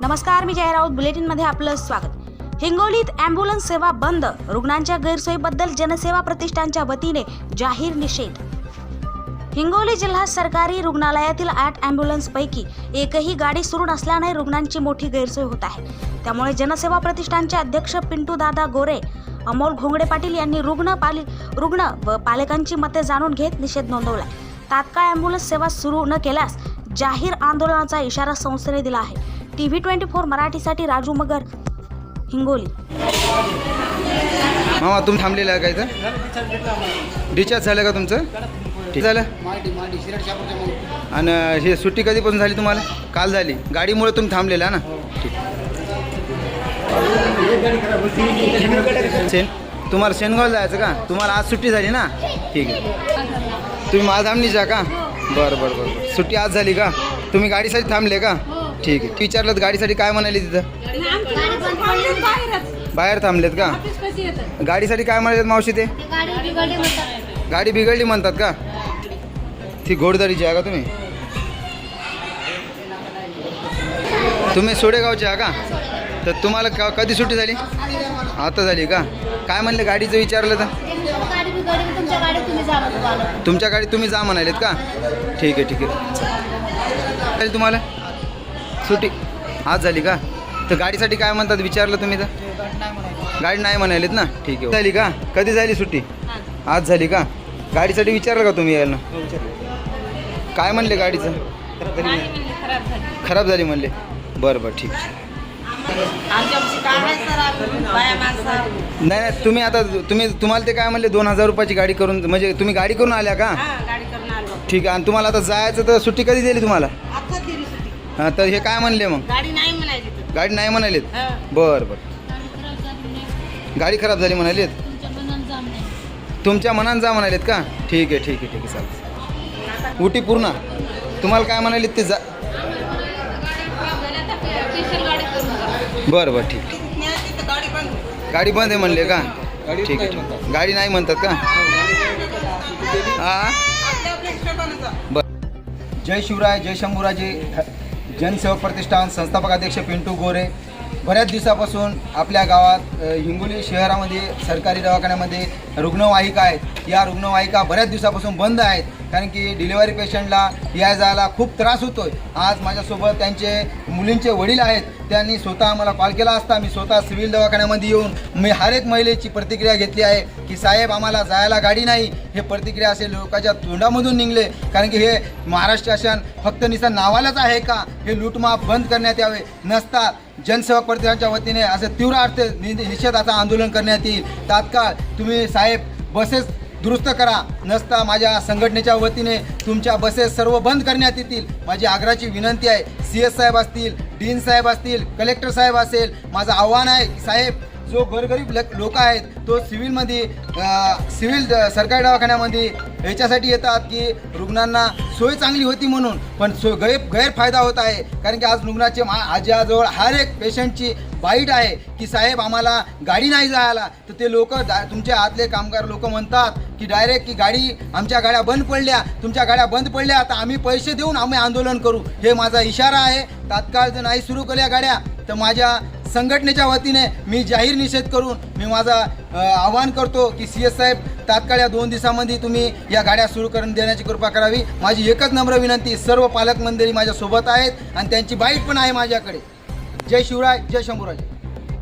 नमस्कार मी जय राऊत. बुलेटिनमध्ये आपलं स्वागत. हिंगोलीत अँब्युलन्स सेवा बंद. रुग्णांच्या गैरसोयीबद्दल जनसेवा प्रतिष्ठानच्या वतीने जाहीर निषेध. हिंगोली जिल्हा सरकारी रुग्णालयातील आठ ॲम्ब्युलन्सपैकी एकही गाडी सुरू नसल्याने रुग्णांची मोठी गैरसोय होत आहे. त्यामुळे जनसेवा प्रतिष्ठानचे अध्यक्ष पिंटू दादा गोरे अमोल घोंगडे पाटील यांनी रुग्ण पाली रुग्ण व पालकांची मते जाणून घेत निषेध नोंदवला. तात्काळ ॲम्ब्युलन्स सेवा सुरू न केल्यास जाहीर आंदोलनाचा इशारा संस्थेने दिला आहे. टी व्ही ट्वेंटी फोर मराठीसाठी राजू मगर हिंगोली. मामा तुम्ही थांबलेला आहे का इथं? डिचार्ज झालं का तुमचं? ठीक झालं? आणि हे सुट्टी कधीपासून झाली तुम्हाला? काल झाली. गाडीमुळे तुम्ही थांबलेला ना? ठीक. शेन तुम्हाला शेनगाव जायचं का? तुम्हाला आज सुट्टी झाली ना? ठीक आहे. तुम्ही मालधामनीचा का? बरं बरं बरं. सुट्टी आज झाली का? तुम्ही गाडीसाठी थांबले का? ठीक आहे. विचारलं तर गाडीसाठी काय म्हणाली तिथं? बाहेर थांबलेत का? गाडीसाठी काय म्हणाले मावशी ते? गाडी बिघडली म्हणतात का? ती घोडदारीची आहे का तुम्ही? तुम्ही सोडेगावचे आहे का? तर तुम्हाला क कधी सुट्टी झाली? आता झाली का? काय म्हणले गाडीचं विचारलं तर? तुमच्या गाडीत तुम्ही जा म्हणालेत का? ठीक आहे ठीक आहे. तुम्हाला? सुट्टी आज झाली का? तर गाडीसाठी काय म्हणतात विचारलं तुम्ही तर? गाडी नाही म्हणालीत ना? ठीक आहे. झाली का? कधी झाली सुट्टी? आज झाली का? गाडीसाठी विचारलं का तुम्ही यायला? काय म्हणले गाडीचं? खराब झाली म्हणले. बरं बरं ठीक. नाही नाही तुम्ही आता तुम्ही तुम्हाला ते काय म्हणले दोन हजार रुपयाची गाडी करून म्हणजे तुम्ही गाडी करून आल्या का? ठीक आहे आणि तुम्हाला आता जायचं तर सुट्टी कधी दिली तुम्हाला? हां तर हे काय म्हणले मग? गाडी नाही म्हणायची तर. गाडी नाही म्हणालीत? हं. बरं बरं. गाडी खराब झाली म्हणालीत? तुमच्या मनात जाम नाही. तुमच्या मनात जा म्हणालीत का? ठीक आहे ठीक आहे ठीक आहे चालेल. उटी पूर्ण. तुम्हाला काय म्हणालीत ते जा बरं बरं ठीक गाडी बंद गाडी बंद आहे म्हणले का? ठीक आहे ठीक. आहे. गाडी नाही म्हणतात का? हा. बर. जय शिवराय जय शंभूराजे. जनसेवक प्रतिष्ठान संस्थापक अध्यक्ष पिंटू गोरे बऱ्याच दिवसापासून आपल्या गावात हिंगोली शहरामध्ये सरकारी दवाखान्यामध्ये रुग्णवाहिका आहेत. या रुग्णवाहिका बऱ्याच दिवसापासून बंद आहेत. कारण की डिलिव्हरी पेशंटला या जायला खूप त्रास होतोय. आज माझ्यासोबत त्यांचे मुलींचे वडील आहेत. त्यांनी स्वतः मला कॉल केला असता. मी स्वतः सिव्हिल दवाखान्यामध्ये येऊन मी हर एक महिलेची प्रतिक्रिया घेतली आहे की साहेब आम्हाला जायला गाडी नाही. हे प्रतिक्रिया असे लोकांच्या तोंडामधून निघले. कारण की हे महाराष्ट्र शासन फक्त निसा नावालाच आहे का? हे लूटमाप बंद करण्यात यावे. नसता जनसेवक प्रतिष्ठानच्या वतीने असं तीव्र अर्थ नि- निषेधाचं आंदोलन करण्यात येईल. तात्काळ तुम्ही साहेब बसेस दुरुस्त करा. नसता माझ्या संघटनेच्या वतीने तुमच्या बसेस सर्व बंद करण्यात येतील. माझी आग्रहाची विनंती आहे सी एस साहेब असतील डीन साहेब असतील कलेक्टर साहेब असेल माझं आव्हान आहे साहेब जो गोरगरीब लोक आहेत तो सिव्हिलमध्ये सिव्हिल सरकारी दवाखान्यामध्ये याच्यासाठी येतात की रुग्णांना सोय चांगली होती म्हणून पण सो गैर गैरफायदा होत आहे. कारण की आज रुग्णाचे मा आजीजवळ हर एक पेशंटची बाईट आहे की साहेब आम्हाला गाडी नाही जायला. तर ते लोक तुमच्या आतले कामगार लोक म्हणतात की डायरेक्ट की गाडी आमच्या गाड्या बंद पडल्या. तुमच्या गाड्या बंद पडल्या आता आम्ही पैसे देऊन आम्ही आंदोलन करू. हे माझा इशारा आहे. तात्काळ जर नाही सुरू केल्या गाड्या तर माझ्या संघटनेच्या वतीने मी जाहीर निषेध करून मी माझा आवाहन करतो की सी एस साहेब तात्काळ या दोन दिवसामध्ये तुम्ही या गाड्या सुरू करून देण्याची कृपा करावी. माझी एकच नम्र विनंती सर्व पालक माझ्यासोबत आहेत आणि त्यांची बाईट पण आहे माझ्याकडे. जय शिवराय जय शंभूराज.